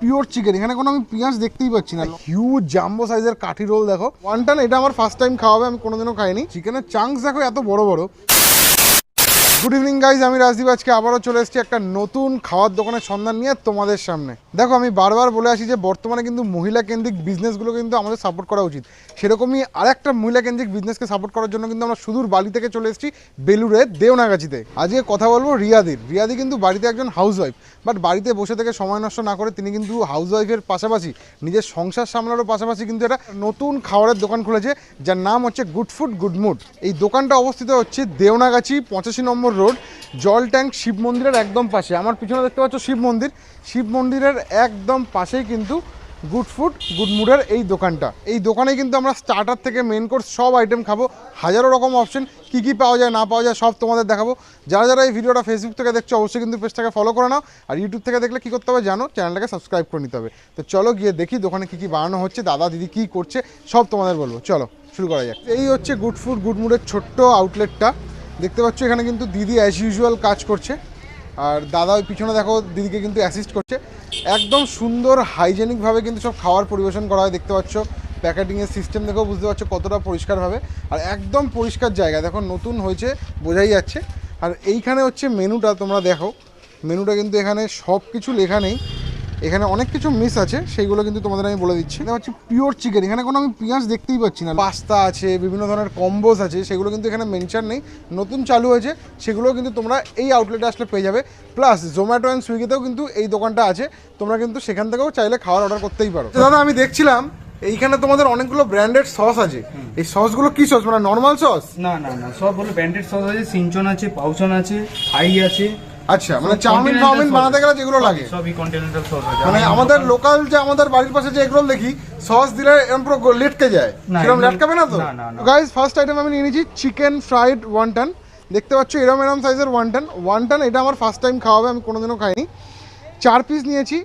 Pure chicken এখানে কোনো আমি দেখতেই পাচ্ছি না। জাম্বো কাঠি রোল দেখো। ওয়ানটান এটা আমার ফার্স্ট টাইম খাওয়াবে আমি কোনোদিনও খাইনি। চিকেনের চাংস দেখো, এত বড় বড়। গুড ইভিনিং গাইজ আমি রাজদীপ। আজকে আবারও চলে এসেছি একটা নতুন খাওয়ার দোকানের সন্ধান নিয়ে তোমাদের সামনে। দেখো, আমি বারবার বলে আসি যে বর্তমানে কিন্তু মহিলা কেন্দ্রিক বিজনেসগুলো কিন্তু আমাদের সাপোর্ট করা উচিত। সেরকমই আরেকটা মহিলা কেন্দ্রিক বিজনেসকে সাপোর্ট করার জন্য কিন্তু আমরা সুদূর বালি থেকে চলে এসেছি বেলুরে দেওনাগাছিতে। আজকে কথা বলব রিয়াদির। রিয়াদি কিন্তু বাড়িতে একজন হাউসওয়াইফ বাট বাড়িতে বসে থেকে সময় নষ্ট না করে তিনি কিন্তু হাউসওয়াইফের পাশাপাশি, নিজের সংসার সামলানোর পাশাপাশি কিন্তু একটা নতুন খাবারের দোকান খুলেছে, যার নাম হচ্ছে গুড ফুড গুড মুড এই দোকানটা অবস্থিত হচ্ছে দেওনাগাছি, পঁচাশি নম্বর রোড, জল ট্যাঙ্ক শিব মন্দিরের একদম পাশে। আমার পিছনে দেখতে পাচ্ছ শিব মন্দির। শিব মন্দিরের একদম পাশেই কিন্তু গুড ফুড, গুড মুডের এই দোকানটা। এই দোকানে কিন্তু আমরা স্টার্টার থেকে মেন কোর্স সব আইটেম খাব। হাজারো রকম অপশন কি কি পাওয়া যায়, না পাওয়া যায় সব তোমাদের দেখাবো। যারা যারা এই ভিডিওটা ফেসবুক থেকে দেখছ, অবশ্যই কিন্তু পেজটাকে ফলো করে নাও। আর ইউটিউব থেকে দেখলে কী করতে হবে জানো চ্যানেলটাকে সাবস্ক্রাইব করে নিতে হবে। তো চলো গিয়ে দেখি দোকানে কী কী বানানো হচ্ছে, দাদা, দিদি কী করছে, সব তোমাদের বলব। চলো, শুরু করা যাক। এই হচ্ছে গুড ফুড গুড মুডের ছোট্ট আউটলেটটা দেখতে পাচ্ছ, এখানে কিন্তু দিদি অ্যাজ ইউজুয়াল কাজ করছে। আর দাদা ওই পিছনে দেখো, দিদিকে কিন্তু অ্যাসিস্ট করছে। একদম সুন্দর হাইজেনিকভাবে কিন্তু সব খাওয়ার পরিবেশন করা হয়, দেখতে পাচ্ছ। প্যাকেটিংয়ের সিস্টেম দেখেও বুঝতে পারছ কতটা পরিষ্কারভাবে আর একদম পরিষ্কার জায়গা, দেখো নতুন হয়েছে, বোঝাই যাচ্ছে। আর এইখানে হচ্ছে মেনুটা তোমরা দেখো। মেনুটা কিন্তু এখানে সব কিছু লেখা নেই। এখানে অনেক কিছু মিস আছে সেইগুলো কিন্তু তোমাদের আমি বলে দিচ্ছি। এটা হচ্ছে পিওর চিকেন এখানে কোনো আমি পেঁয়াজ দেখতেই পাচ্ছি না। পাস্তা আছে বিভিন্ন ধরনের কম্বোস আছে সেগুলো কিন্তু এখানে মেনশন নেই। নতুন চালু হয়েছে সেগুলো কিন্তু তোমরা এই আউটলেটে আসলে পেয়ে যাবে। প্লাস জোম্যাটো অ্যান্ড সুইগিতেও কিন্তু এই দোকানটা আছে তোমরা কিন্তু সেখান থেকেও চাইলে খাবার অর্ডার করতেই পারো। দাদা আমি দেখছিলাম এইখানে তোমাদের অনেকগুলো ব্র্যান্ডেড সস আছে। এই সসগুলো কি সস মানে নর্মাল সস না না না সব হলো ব্র্যান্ডেড সস আছে সিনচন আছে পাউচন আছে হাই আছে। আচ্ছা মানে চাউমিন ফাউমিন বানাতে গেলে যেগুলো লাগে। সবই কন্টিনেন্টাল সস মানে আমাদের লোকাল যে আমাদের বাড়ির পাশে যে এগরোল দেখি সস দিলে এরকম পুরো লেটকে যায়। সেরকম লেটকাবে না তো। গাইজ ফার্স্ট আইটেম আমি নিয়ে নিয়েছি চিকেন ফ্রাইড ওয়ান্টান দেখতে পাচ্ছ এরম এরম সাইজের ওয়ান্টান ওয়ান্টান এটা আমার ফার্স্ট টাইম খাওয়াবে আমি কোনোদিনও খাইনি। চার পিস নিয়েছি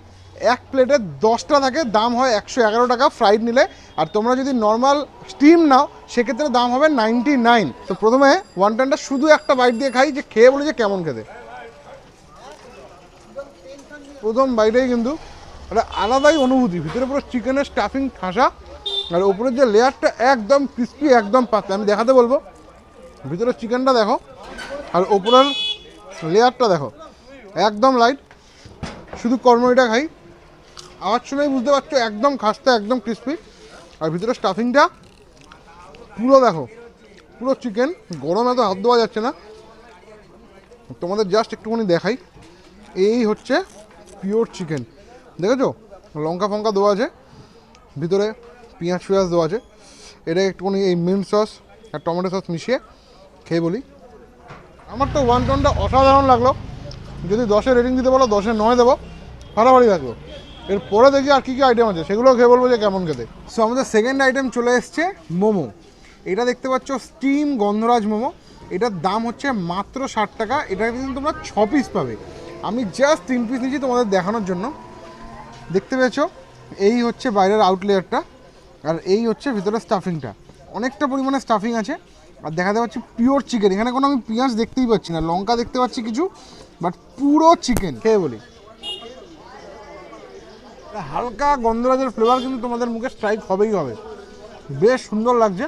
এক প্লেটে দশটা থাকে দাম হয় একশো এগারো টাকা ফ্রাইড নিলে। আর তোমরা যদি নর্মাল স্টিম নাও সেক্ষেত্রে দাম হবে নাইনটি নাইন তো প্রথমে ওয়ান্টানটা শুধু একটা বাইট দিয়ে খাই যে খেয়ে বলি যে কেমন খেতে। প্রথম বাইরেই কিন্তু একটা আলাদাই অনুভূতি। ভিতরে পুরো চিকেনের স্টাফিং ঠাসা, আর উপরের যে লেয়ারটা একদম ক্রিস্পি একদম পাতলা। আমি দেখাতে বলব। ভিতরে চিকেনটা দেখো, আর ওপরের লেয়ারটা দেখো, একদম লাইট শুধু কর্মরিটা খাই। আওয়াজ শুনেই বুঝতে পারছ, একদম খাস্তা, একদম ক্রিস্পি আর ভিতরে স্টাফিংটা পুরো দেখো, পুরো চিকেন গরম এত হাত দেওয়া যাচ্ছে না। তোমাদের জাস্ট একটুখানি দেখাই। এই হচ্ছে পিওর চিকেন দেখেছ? লঙ্কা ফঙ্কা দেওয়া আছে, ভিতরে পেঁয়াজ ফিয়াজ দেওয়া আছে। এটা একটুখানি এই মিন্ট সস আর টমেটো সস মিশিয়ে খেয়ে বলি। আমার তো ওয়ান টনটা অসাধারণ লাগল। যদি দশে রেটিং দিতে বলো দশে নয় দেবো। ফাটাফাটি লাগল। এরপরে দেখি আর কী কী আইটেম আছে সেগুলো খেয়ে বলব যে কেমন খেতে। সো আমাদের সেকেন্ড আইটেম চলে এসছে মোমো। এটা দেখতে পাচ্ছ স্টিম গন্ধরাজ মোমো। এটার দাম হচ্ছে মাত্র ষাট টাকা। এটা কিন্তু তোমরা ছ পিস পাবে। আমি জাস্ট তিন পিস নিয়েছি তোমাদের দেখানোর জন্য। দেখতে পেয়েছ? এই হচ্ছে বাইরের আউটলেয়ারটা আর এই হচ্ছে ভিতরে স্টাফিংটা অনেকটা পরিমাণে স্টাফিং আছে আর দেখাতে পাচ্ছি পিওর চিকেন এখানে কোনো আমি পেঁয়াজ দেখতেই পাচ্ছি না লঙ্কা দেখতে পাচ্ছি কিছু বাট পুরো চিকেন খেয়ে বলি। হালকা গন্ধরাজের ফ্লেভার কিন্তু তোমাদের মুখে স্ট্রাইক হবেই হবে। বেশ সুন্দর লাগছে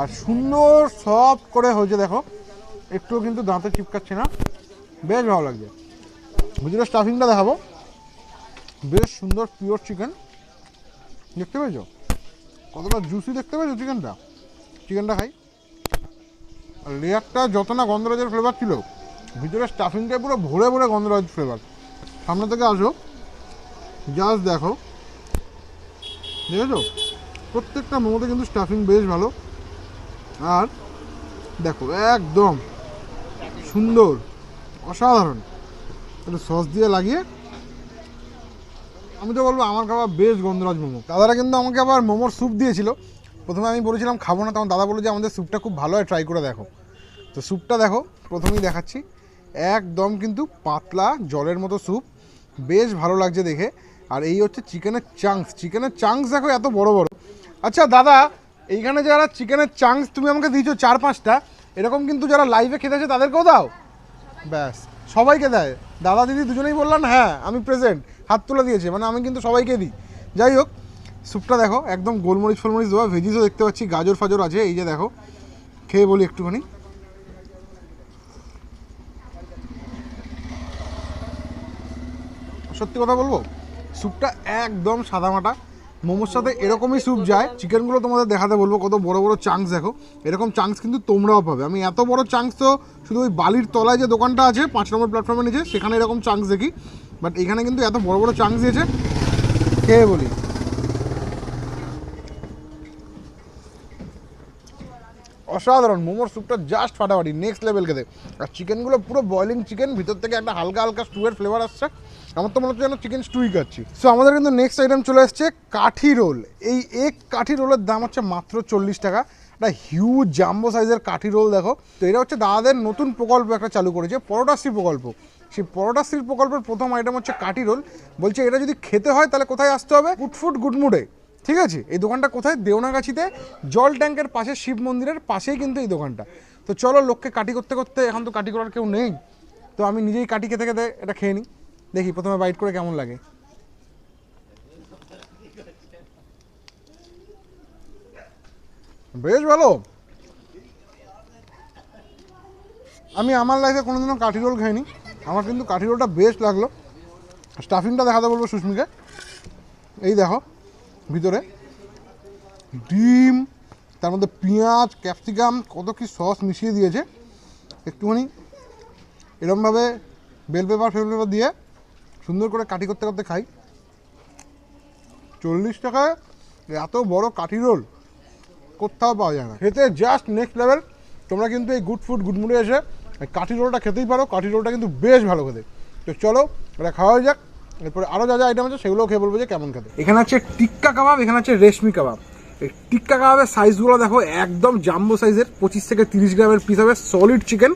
আর সুন্দর সফট করে হয়েছে দেখো। একটুও কিন্তু দাঁতে চিপকাচ্ছে না। বেশ ভালো লাগছে। ভিতরে স্টাফিংটা দেখাবো। বেশ সুন্দর পিওর চিকেন দেখতে পেয়েছ? কতটা জুসি দেখতে পেয়েছ চিকেনটা চিকেনটা খাই। আর লেয়ারটা যত না গন্ধরাজের ফ্লেভার ছিল, ভিতরে স্টাফিংটা পুরো ভরে ভরে গন্ধরাজ ফ্লেভার সামনে থেকে আসো। জাস্ট দেখো। দেখেছ? প্রত্যেকটা মোমোতে কিন্তু স্টাফিং বেশ ভালো। আর দেখো, একদম সুন্দর, অসাধারণ। একটু সস দিয়ে লাগিয়ে আমি তো বলব আমার খাবার বেশ গন্ধরাজ মোমো। দাদারা কিন্তু আমাকে আবার মোমোর স্যুপ দিয়েছিল। প্রথমে আমি বলেছিলাম, খাব না। তখন দাদা বলল যে, আমাদের স্যুপটা খুব ভালো হয় ট্রাই করে দেখো। তো স্যুপটা দেখো, প্রথমেই দেখাচ্ছি। একদম কিন্তু পাতলা জলের মতো স্যুপ বেশ ভালো লাগছে দেখে। আর এই হচ্ছে চিকেনের চাংস চিকেনের চাংস দেখো এত বড় বড়। আচ্ছা দাদা, এইখানে যারা চিকেনের চাংস তুমি আমাকে দিয়েছ চার পাঁচটা, এরকম কিন্তু যারা লাইভে খেতে আছে তাদেরকেও দাও। ব্যাস। সবাইকে দেয়। দাদা দিদি দুজনেই বললাম হ্যাঁ আমি প্রেজেন্ট হাত তুলে দিয়েছে। মানে আমি কিন্তু সবাইকে দিই। যাই হোক, স্যুপটা দেখো, একদম গোলমরিচ ফলমরিচ দেওয়া। ভেজিসও দেখতে পাচ্ছি, গাজর ফাজর আছে, এই যে দেখো। খেয়ে বলি একটুখানি। সত্যি কথা বলব, স্যুপটা একদম সাদামাটা। মোমোর সাথে এরকমই স্যুপ যায় চিকেনগুলো তোমাদের দেখাতে বলব, কত বড় বড় চাংস দেখো। এরকম চাংস কিন্তু তোমরাও পাবে। আমি এত বড় চাংস তো শুধু ওই বালির তলায় যে দোকানটা আছে, পাঁচ নম্বর প্ল্যাটফর্মে নিচে, সেখানে এরকম চাংস দেখি। বাট এখানে কিন্তু এত বড় বড় চাংস দিয়েছে খেয়ে বলি? অসাধারণ। মোমোর স্যুপটা জাস্ট ফাটাফাটি নেক্সট লেভেল খেতে। আর চিকেনগুলো পুরো বয়লিং চিকেন ভিতর থেকে একটা হালকা হালকা স্টুয়ের ফ্লেভার আসছে। আমার তো মনে হচ্ছে যেন চিকেন স্টুই খাচ্ছি। সো আমাদের কিন্তু নেক্সট আইটেম চলে এসছে কাঠি রোল এই এক কাঠি রোলের দাম হচ্ছে মাত্র চল্লিশ টাকা। একটা হিউজ জাম্বো সাইজের কাঠি রোল দেখো। তো এটা হচ্ছে দাদাদের নতুন প্রকল্প একটা চালু করেছে পরোটাশ্রী প্রকল্প। সেই পরোটাশ্রী প্রকল্পের প্রথম আইটেম হচ্ছে কাঠি রোল বলছে এটা যদি খেতে হয় তাহলে কোথায় আসতে হবে? গুড ফুড গুড মুডে ঠিক আছে? এই দোকানটা কোথায়? দেওনাগাছিতে, জল ট্যাঙ্কের পাশে শিব মন্দিরের পাশেই কিন্তু এই দোকানটা। তো চলো লোককে কাটি করতে করতে এখন তো কাটি করার কেউ নেই। তো আমি নিজেই কাটি খেতে খেতে এটা খেয়ে নিই। দেখি, প্রথমে বাইট করে কেমন লাগে। বেশ ভালো। আমি আমার লাইফে কোনোদিনও কাঠি রোল খাইনি। আমার কিন্তু কাঠি রোলটা বেস্ট লাগল। স্টাফিংটা দেখাতে বলব সুস্মিকে। এই দেখো। ভিতরে ডিম, তার মধ্যে পেঁয়াজ, ক্যাপসিকাম, কত কি সস মিশিয়ে দিয়েছে। একটুখানি এরমভাবে বেল পেপার ফেল পেপার দিয়ে সুন্দর করে কাটি করতে করতে খাই। চল্লিশ টাকায় এত বড় কাঠি রোল কোথাও পাওয়া যায় না। খেতে জাস্ট নেক্সট লেভেল তোমরা কিন্তু এই গুড ফুড গুড মুডে এসে কাঠি রোলটা খেতেই পারো। কাঠি রোলটা কিন্তু বেশ ভালো খেতে। তো চলো এটা খাওয়া যাক। এরপরে আরও যা যা আইটেম আছে সেগুলোও খেয়ে বলব যে কেমন খেতে। এখানে আছে টিক্কা কাবাব, এখানে আছে রেশমি কাবাব। এই টিক্কা কাবাবের সাইজগুলো দেখো, একদম জাম্বো সাইজের পঁচিশ থেকে তিরিশ গ্রামের পিস হবে সলিড চিকেন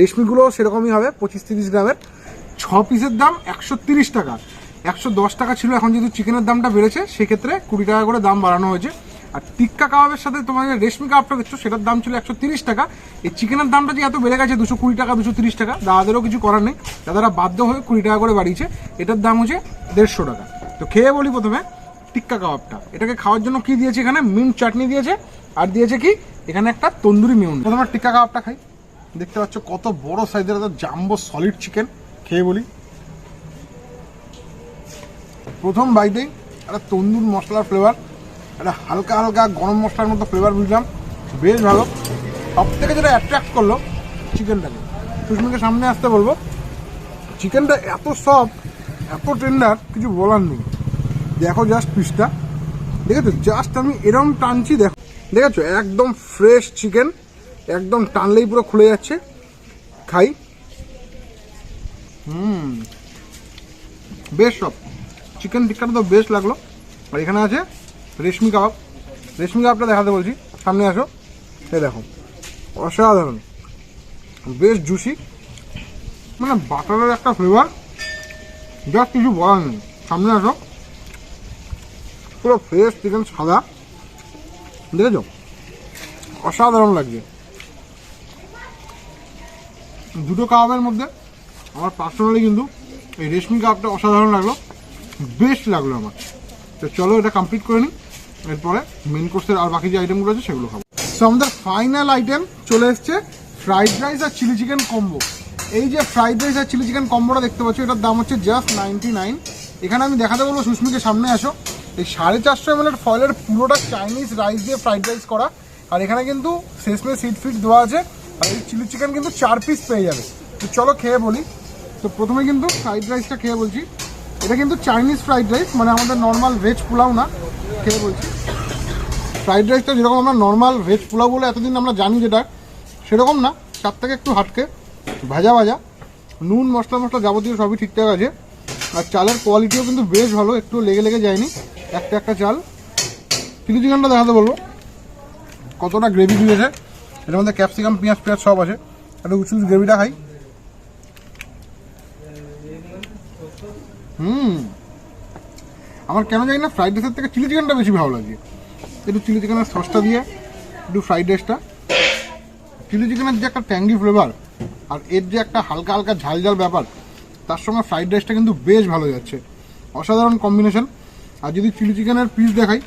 রেশমিগুলো সেরকমই হবে, পঁচিশ তিরিশ গ্রামের। ছ পিসের দাম একশো তিরিশ টাকা। একশো দশ টাকা ছিল, এখন যেহেতু চিকেনের দামটা বেড়েছে, সেক্ষেত্রে কুড়ি টাকা করে দাম বাড়ানো হয়েছে। আর টিক্কা কাবাবের সাথে তোমার যে রেশমি কাবাবটা দেখছ, সেটার দাম ছিল একশো তিরিশ টাকা। এই চিকেনের দামটা যে এত বেড়ে গেছে, দুশো কুড়ি টাকা, দুশো তিরিশ টাকা, দাদাদেরও কিছু করার নেই। দাদারা বাধ্য হয়ে কুড়ি টাকা করে বাড়িয়েছে। এটার দাম হচ্ছে দেড়শো টাকা। তো খেয়ে বলি প্রথমে টিক্কা কাবাবটা। এটাকে খাওয়ার জন্য কি দিয়েছে এখানে? মিন্ট চাটনি দিয়েছে। আর দিয়েছে কি? এখানে একটা তন্দুরি মিউন প্রথমে টিক্কা কাবাবটা খাই। দেখতে পাচ্ছ কত বড় সাইজের একটা জাম্বো সলিড চিকেন। খেয়ে বলি। প্রথম বাইটেই একটা তন্দুর মশলার ফ্লেভার একটা হালকা হালকা গরম মশলার মতো ফ্লেভার বুঝলাম। বেশ ভালো। সব থেকে যেটা অ্যাট্রাক্ট করল চিকেনটাকে সুস্মিকে সামনে আসতে বলব। চিকেনটা এত সফট এত টেন্ডার কিছু বলার নেই। দেখো জাস্ট পিসটা দেখেছ? জাস্ট আমি এরম টানছি, দেখো। দেখেছ? একদম ফ্রেশ চিকেন একদম টানলেই পুরো খুলে যাচ্ছে। খাই। হুম। বেশ সব চিকেন টিক্কাটা তো বেশ লাগল। আর এখানে আছে রেশমি কাবাব। রেশমি কাবাবটা দেখাতে বলছি। সামনে আসো। এই দেখো। অসাধারণ। বেশ জুসি মানে বাটারের একটা ফ্লেভার জাস্ট কিছু বলার নেই। সামনে আসো। পুরো ফ্রেশ চিকেন সাদা। দেখেছ? অসাধারণ লাগছে। দুটো কাবাবের মধ্যে আমার পার্সোনালি কিন্তু এই রেশমি কাপটা অসাধারণ লাগল। বেস্ট লাগল আমার। তো চলো এটা কমপ্লিট করে নিই। এরপরে মেন কোর্সের আর বাকি যে আইটেমগুলো আছে সেগুলো খাব। সো আমাদের ফাইনাল আইটেম চলে এসছে ফ্রাইড রাইস আর চিলি চিকেন কম্বো এই যে ফ্রাইড রাইস আর চিলি চিকেন কম্বোটা দেখতে পাচ্ছ, এটার দাম হচ্ছে জাস্ট নাইনটি নাইন এখানে আমি দেখাতে বলব, সুস্মিকে সামনে আসো। এই সাড়ে চারশো এম এর ফয়েলের পুরোটা চাইনিজ রাইস দিয়ে ফ্রাইড রাইস করা। আর এখানে কিন্তু শেষমে সিট ফিট দেওয়া আছে। আর এই চিলি চিকেন কিন্তু চার পিস পেয়ে যাবে। তো চলো খেয়ে বলি। তো প্রথমে কিন্তু ফ্রাইড রাইসটা খেয়ে বলছি। এটা কিন্তু চাইনিজ ফ্রাইড রাইস মানে আমাদের নর্মাল ভেজ পোলাও না, খেয়ে বলছি। ফ্রাইড রাইসটা যেরকম আমরা নর্মাল ভেজ পোলাও বলে এতদিন আমরা জানি যেটা, সেরকম না তার থেকে একটু হাটকে। ভাজা ভাজা, নুন, মশলা মশলা যাবতীয় সবই ঠিকঠাক আছে। আর চালের কোয়ালিটিও কিন্তু বেশ ভালো, একটু লেগে লেগে যায়নি। একটা একটা চাল। চিলি চিকেনটা দেখাতে বলব। কতটা গ্রেভি দিয়েছে। এর মধ্যে ক্যাপসিকাম পেঁয়াজ পেঁয়াজ সব আছে। একটা উঁচু গ্রেভিটা খাই। হুম। আমার কেন জানি না ফ্রাইড রাইসের থেকে চিলি চিকেনটা বেশি ভালো লাগে। একটু চিলি চিকেনের সসটা দিয়ে, একটু ফ্রাইড রাইসটা চিলি চিকেনের যে একটা ট্যাঙ্গি ফ্লেভার আর এর যে একটা হালকা হালকা ঝাল ঝাল ব্যাপার, তার সঙ্গে ফ্রাইড রাইসটা কিন্তু বেশ ভালো যাচ্ছে। অসাধারণ কম্বিনেশন আর যদি চিলি চিকেনের পিস দেখাই,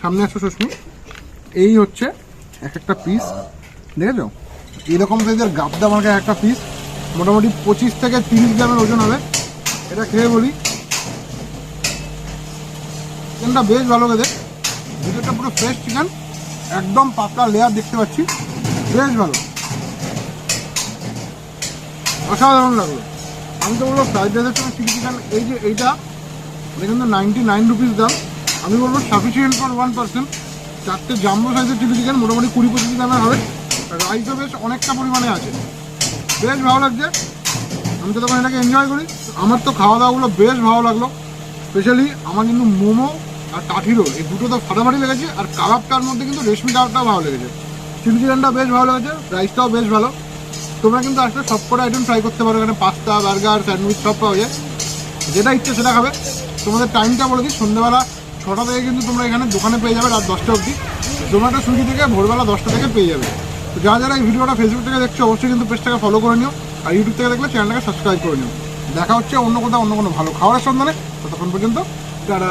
সামনে আসো সুস্মি। এই হচ্ছে এক একটা পিস দেখেছ? এরকম সাইজের গাবদা মার্কের একটা পিস মোটামুটি পঁচিশ থেকে তিরিশ গ্রামের ওজন হবে। এটা খেয়ে বলি চিকেনটা বেশ ভালো খেতে। ভিতরটা পুরো ফ্রেশ চিকেন একদম পাতলা লেয়ার দেখতে পাচ্ছি। বেশ ভালো। অসাধারণ লাগল। আমি তো বলব ফ্রাইড রাইসের সঙ্গে চিলি চিকেন এই যে এইটা, এটা কিন্তু নাইনটি নাইন রুপিস দাম। আমি বলব সাফিসিয়েন্ট ফর ওয়ান পার্সেন্ট চারটে জাম্বো সাইজের চিলি চিকেন মোটামুটি কুড়ি পঁচিশ দামের হবে। রাইসও বেশ অনেকটা পরিমাণে আছে। বেশ ভালো লাগছে। আমি তো তখন এটাকে এনজয় করি। আমার তো খাওয়া দাওয়াগুলো বেশ ভালো লাগল। স্পেশালি আমার কিন্তু মোমো কাঠি রোল, এই দুটো তো ফাটাফাটি লেগেছে, আর কাবাবটার মধ্যে কিন্তু রেশমি কাবাবটাও ভালো লেগেছে। চিলি চিকেনটা বেশ ভালো লেগেছে, রাইসটাও বেশ ভালো। তোমরা কিন্তু আসলে সব কটা আইটেম ট্রাই করতে পারো, এখানে পাস্তা বার্গার স্যান্ডউইচ সব পাওয়া যায়। যেটা ইচ্ছে সেটা খাবে। তোমাদের টাইমটা বলে দিই সন্ধ্যেবেলা ছটা থেকে কিন্তু তোমরা এখানে দোকানে পেয়ে যাবে, রাত দশটা অবধি। জোম্যাটো সুইগি থেকে ভোরবেলা দশটা থেকে পেয়ে যাবে। তো যারা যারা এই ভিডিওটা ফেসবুক থেকে দেখছ, অবশ্যই কিন্তু পেজটাকে ফলো করে নিও, আর ইউটিউব থেকে দেখলে চ্যানেলটাকে সাবস্ক্রাইব করে নিও। দেখা হচ্ছে অন্য কোথাও অন্য কোনো ভালো খাবারের সন্ধানে। ততক্ষণ পর্যন্ত, টাটা।